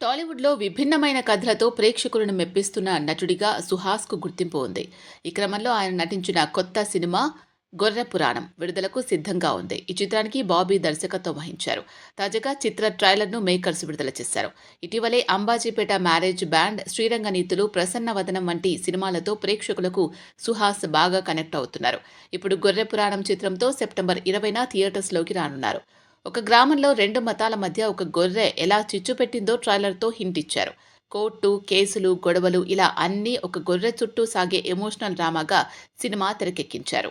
టాలీవుడ్లో విభిన్నమైన కథలతో ప్రేక్షకులను మెప్పిస్తున్న నటుడిగా సుహాస్కు గుర్తింపు ఉంది. ఈ క్రమంలో ఆయన నటించిన కొత్త సినిమా గొర్రె పురాణం విడుదలకు సిద్ధంగా ఉంది. ఈ చిత్రానికి బాబీ దర్శకత్వం వహించారు. తాజాగా చిత్ర ట్రైలర్ను మేకర్స్ విడుదల చేశారు. ఇటీవలే అంబాజీపేట మ్యారేజ్ బ్యాండ్ శ్రీరంగ నీతులు ప్రసన్న వదనం వంటి సినిమాలతో ప్రేక్షకులకు సుహాస్ బాగా కనెక్ట్ అవుతున్నారు. ఇప్పుడు గొర్రె పురాణం చిత్రంతో సెప్టెంబర్ ఇరవైన థియేటర్స్లోకి రానున్నారు. ఒక గ్రామంలో రెండు మతాల మధ్య ఒక గొర్రె ఎలా చిచ్చు పెట్టిందో ట్రైలర్తో హింట్ ఇచ్చారు. కోర్టు కేసులు గొడవలు ఇలా అన్నీ ఒక గొర్రె చుట్టూ సాగే ఎమోషనల్ డ్రామాగా సినిమా తెరకెక్కించారు.